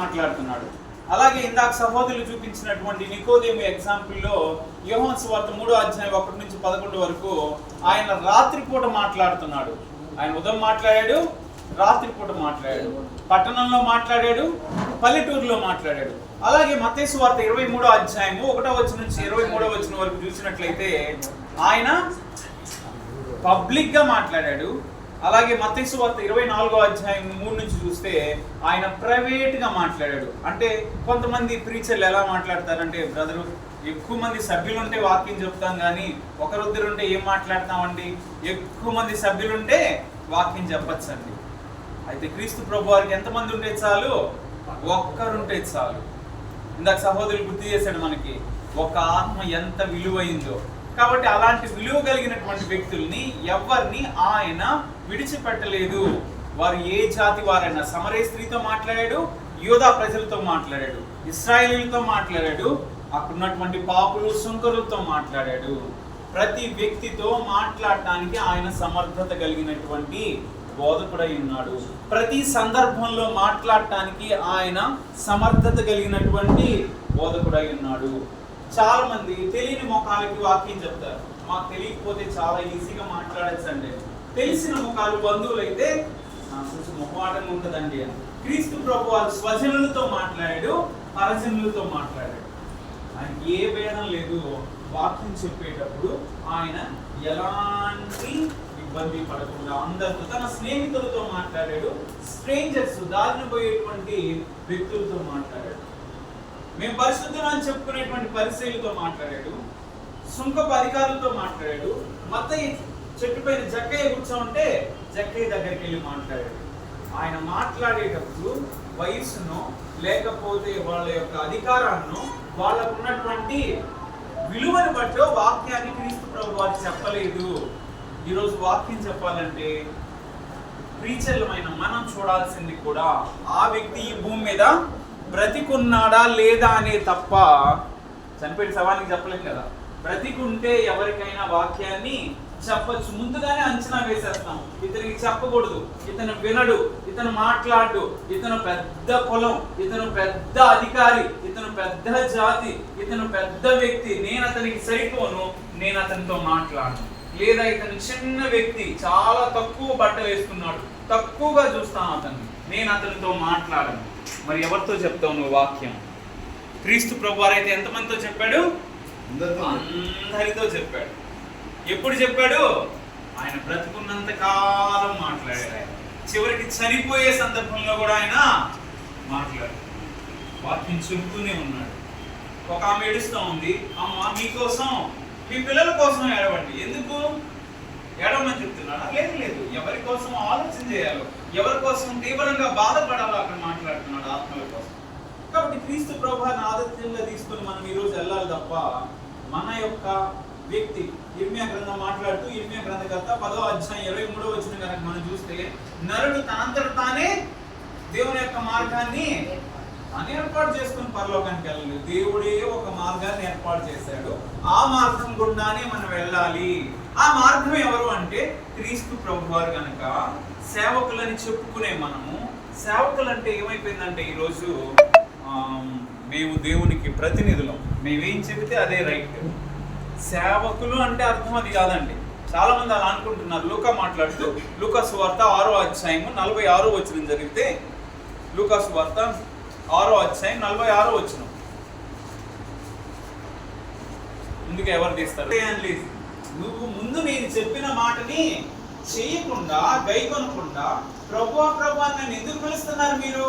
మాట్లాడుతున్నాడు. అలాగే ఇందాక సహోదరులు చూపించినటువంటి నికోదేమి ఎగ్జాంపుల్లో యోహన్స్ వార్త మూడో అధ్యాయం ఒకటి నుంచి పదకొండు వరకు ఆయన రాత్రిపూట మాట్లాడుతున్నాడు. ఆయన ఉదయం మాట్లాడాడు రాత్రిపూట మాట్లాడాడు. పట్టణంలో మాట్లాడాడు పల్లెటూరులో మాట్లాడాడు. అలాగే మతేసు వార్త ఇరవై మూడో అధ్యాయము ఒకటో వచ్చిన నుంచి ఇరవై మూడో వచ్చిన వరకు చూసినట్లయితే ఆయన పబ్లిక్గా మాట్లాడాడు అలాగే మత్స్సు వార్త ఇరవై నాలుగో అధ్యాయం మూడు నుంచి చూస్తే ఆయన ప్రైవేట్గా మాట్లాడాడు. అంటే కొంతమంది ప్రీచర్లు ఎలా మాట్లాడతారంటే బ్రదరు ఎక్కువ మంది సభ్యులు ఉంటే వాక్యం చెప్తాం కానీ ఒకరిద్దరు ఉంటే ఏం మాట్లాడతామండి? ఎక్కువ మంది సభ్యులుంటే వాక్యం చెప్పచ్చండి. అయితే క్రీస్తు ప్రభు వారికి ఎంతమంది ఉంటే చాలు? ఒక్కరుంటే చాలు. ఇందాక సహోదరులు గుర్తు చేశాడు మనకి ఒక ఆత్మ ఎంత విలువైందో. కాబట్టి అలాంటి విలువ కలిగినటువంటి వ్యక్తుల్ని ఎవరిని ఆయన విడిచిపెట్టలేదు. వారు ఏ జాతి వారైనా సమరే స్త్రీతో మాట్లాడాడు యోధా ప్రజలతో మాట్లాడాడు ఇస్రాయేలీలతో మాట్లాడాడు అక్కడున్నటువంటి పాపులు సుంకరులతో మాట్లాడాడు. ప్రతి వ్యక్తితో మాట్లాడటానికి ఆయన సమర్థత కలిగినటువంటి బోధకుడై ఉన్నాడు. ప్రతి సందర్భంలో మాట్లాడటానికి ఆయన సమర్థత కలిగినటువంటి బోధకుడై ఉన్నాడు. చాలా మంది తెలియని ముఖాలకి వాక్యం చెప్తారు. మాకు తెలియకపోతే చాలా ఈజీగా మాట్లాడచ్చండి. తెలిసిన ముఖాలు బంధువులు అయితే కొంచెం ముఖమాటంగా ఉంటుందండి అని. క్రీస్తు ప్రభు వారు స్వజనులతో మాట్లాడాడు పరజనులతో మాట్లాడాడు. ఆయన ఏ భేదం లేదు. వాక్యం చెప్పేటప్పుడు ఆయన ఎలాంటి ఇబ్బంది పడకుండా అందరితో తన స్నేహితులతో మాట్లాడాడు. స్ట్రేంజర్స్ దారిన పోయేటువంటి వ్యక్తులతో మాట్లాడాడు. మేము పరిశుద్ధం అని చెప్పుకునేటువంటి పరిశీలతో మాట్లాడాడు సుంకపు అధికారులతో మాట్లాడాడు మత్తయ్య చెట్టు పైన జక్కయ్య కూర్చోంటే జక్కయ్య దగ్గరికి వెళ్ళి మాట్లాడాడు. ఆయన మాట్లాడేటప్పుడు వయసును లేకపోతే వాళ్ళ యొక్క అధికారాన్ని వాళ్ళకు ఉన్నటువంటి విలువను బట్టి వాక్యాన్ని క్రీస్తు ప్రభు వారు చెప్పలేదు. ఈరోజు వాక్యం చెప్పాలంటే ప్రీచర్లమైన మనం చూడాల్సింది కూడా ఆ వ్యక్తి ఈ భూమి మీద బ్రతికున్నాడా లేదా అనే తప్ప చనిపోయిన సవానికి చెప్పలేం కదా. బ్రతికుంటే ఎవరికైనా వాక్యాన్ని చెప్పచ్చు. ముందుగానే అంచనా వేసేస్తాం ఇతనికి చెప్పకూడదు. ఇతను వినడు. ఇతను మాట్లాడు. ఇతను పెద్ద కులం. ఇతను పెద్ద అధికారి. ఇతను పెద్ద జాతి. ఇతను పెద్ద వ్యక్తి. నేను అతనికి సరిపోను. నేను అతనితో మాట్లాడను. లేదా ఇతను చిన్న వ్యక్తి. చాలా తక్కువ బట్టలు వేసుకున్నాడు. తక్కువగా చూస్తాను అతన్ని. నేను అతనితో మాట్లాడను. మరి ఎవరితో చెప్తావు నువ్వు వాక్యం? క్రీస్తు ప్రభు వారైతే ఎంతమందితో చెప్పాడు? అందరితో అందరితో చెప్పాడు. ఎప్పుడు చెప్పాడు? ఆయన బ్రతుకున్నంత కాలం మాట్లాడాడు. చివరికి చనిపోయే సందర్భంలో కూడా ఆయన మాట్లాడాడు. వాక్యం చెబుతూనే ఉన్నాడు. ఒక ఆమె ఏడుస్తూ ఉంది అమ్మ మీకోసం మీ పిల్లల కోసం ఏడవండి. ఎందుకు? ఏడవమని చెప్తున్నాడా. లేదు లేదు. ఎవరి కోసం ఆలోచన చేయాలో ఎవరి కోసం తీవ్రంగా బాధపడాలో అక్కడ మాట్లాడుతున్నాడు ఆత్మల కోసం. కాబట్టి క్రీస్తు ప్రభాని ఆదర్శంగా తీసుకొని మనం ఈరోజు వెళ్ళాలి తప్ప మన యొక్క వ్యక్తి ఇర్మియా గ్రంథం మాట్లాడుతూ ఇర్మియా గ్రంథకర్త పదో అధ్యాయం ఇరవై మూడో వచ్చిన కనుక మనం చూస్తే నరుడు తనంతట తానే దేవుని యొక్క మార్గాన్ని తాను ఏర్పాటు చేసుకుని పరలోకానికి వెళ్ళలేదు. దేవుడే ఒక మార్గాన్ని ఏర్పాటు చేశాడు. ఆ మార్గం గుండానే మనం వెళ్ళాలి. ఆ మార్గం ఎవరు అంటే క్రీస్తు ప్రభు వారు గనక సేవకులని చెప్పుకునే మనము. సేవకులు అంటే ఏమైపోయిందంటే ఈరోజు మేము దేవునికి ప్రతినిధులం. మేమేం చెబితే అదే రైట్. సేవకులు అంటే అర్థం అది కాదండి. చాలా మంది అలా అనుకుంటున్నారు. లూకా మాట్లాడుతూ లూకాసు వార్త ఆరో అధ్యాయము నలభై ఆరో వచ్చిన జరిగితే లూకాసు వార్త ఆరో అధ్యాయం నలభై ఆరో వచ్చిన ముందుకు ఎవరు తీస్తారు. నువ్వు చెప్పిన మాటని చేయకుండా గైకొనకుండా ప్రభు ప్రభు అని నన్ను ఎందుకు పిలుస్తున్నారు మీరు?